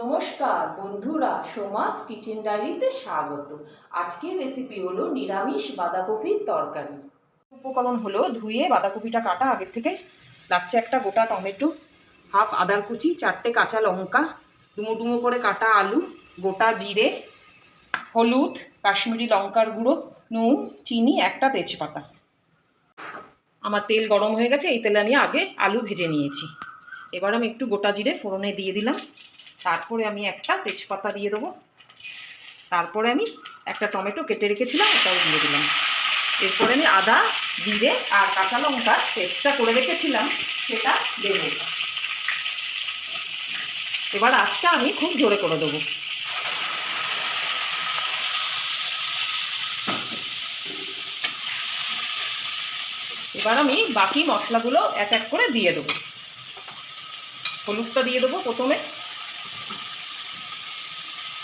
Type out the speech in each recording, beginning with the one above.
নমস্কার বন্ধুরা, সোমাস কিচেন ডায়েরিতে স্বাগত। আজকের রেসিপি হলো নিরামিষ বাঁধাকপির তরকারি। উপকরণ হলো ধুয়ে বাঁধাকপিটা কাটা, আগের থেকে লাগছে একটা গোটা টমেটো, হাফ আদার কুচি, চারটে কাঁচা লঙ্কা, ডুমো ডুমো করে কাটা আলু, গোটা জিরে, হলুদ, কাশ্মীরি লঙ্কার গুঁড়ো, নুন, চিনি, একটা তেজপাতা। আমার তেল গরম হয়ে গেছে, এই তেলে আমি আগে আলু ভেজে নিয়েছি। এবার আমি একটু গোটা জিরে ফোড়নে দিয়ে দিলাম। তারপরে আমি একটা তেজপাতা দিয়ে দেবো। তারপরে আমি একটা টমেটো কেটে রেখেছিলাম, ওটাও দিয়ে দিলাম। এরপরে আমি আদা, জিরে আর কাঁচা লঙ্কা পেস্টটা করে রেখেছিলাম, সেটা দেবো। এবার আজটা আমি খুব জোরে করে দেবো। এবার আমি বাকি মশলাগুলো এক এক করে দিয়ে দেবো। হলুদটা দিয়ে দেবো প্রথমে।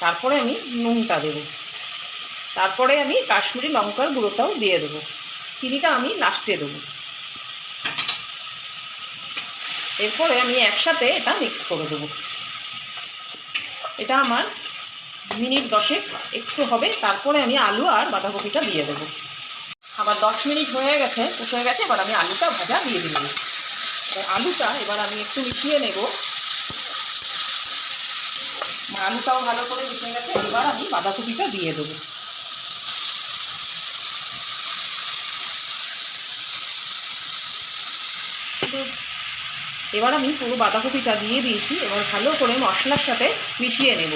তারপরে আমি নুনটা দেবো। তারপরে আমি কাশ্মীরি লঙ্কার গুঁড়োটাও দিয়ে দেবো। চিনিটা আমি লাস্টে দেবো। এরপরে আমি একসাথে এটা মিক্স করে দেবো। এটা আমার মিনিট দশেক একটু হবে। তারপরে আমি আলু আর বাঁধাকপিটা দিয়ে দেবো। আবার দশ মিনিট হয়ে গেছে হয়ে গেছে, এবার আমি আলুটা ভাজা দিয়ে দিলাম। আলুটা এবার আমি একটু মিশিয়ে নেব। আলুটাও ভালো করে মিশে গেছে, এবার আমি বাঁধাকপিটা দিয়ে দেবো। এবার আমি পুরো বাঁধাকপিটা দিয়ে দিয়েছি, এবার ভালো করে মশলার সাথে মিশিয়ে নেব।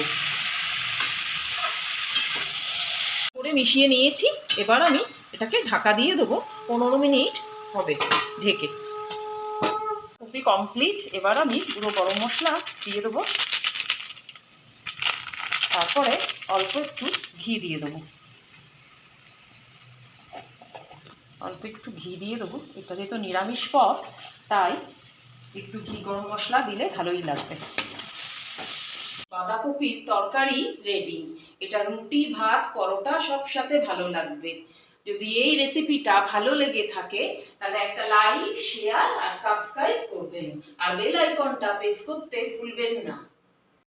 করে মিশিয়ে নিয়েছি, এবার আমি এটাকে ঢাকা দিয়ে দেবো, পনেরো মিনিট হবে ঢেকে। কমপ্লিট এবার আমি পুরো গরম মশলা দিয়ে দেবো। তারপরে অল্প একটু ঘি দিয়ে দেবো। অল্প একটু ঘি দিয়ে দেবো। এটা যেহেতু নিরামিষ পদ, তাই একটু ঘি গরম মশলা দিলে ভালোই লাগবে। বাঁধাকপির তরকারি রেডি এটা রুটি, ভাত, পরোটা সব সাথে ভালো লাগবে। যদি এই রেসিপিটা ভালো লেগে থাকে, তাহলে একটা লাইক শেয়ার আর সাবস্ক্রাইব করবেন। আর বেল আইকনটা প্রেস করতে ভুলবেন না।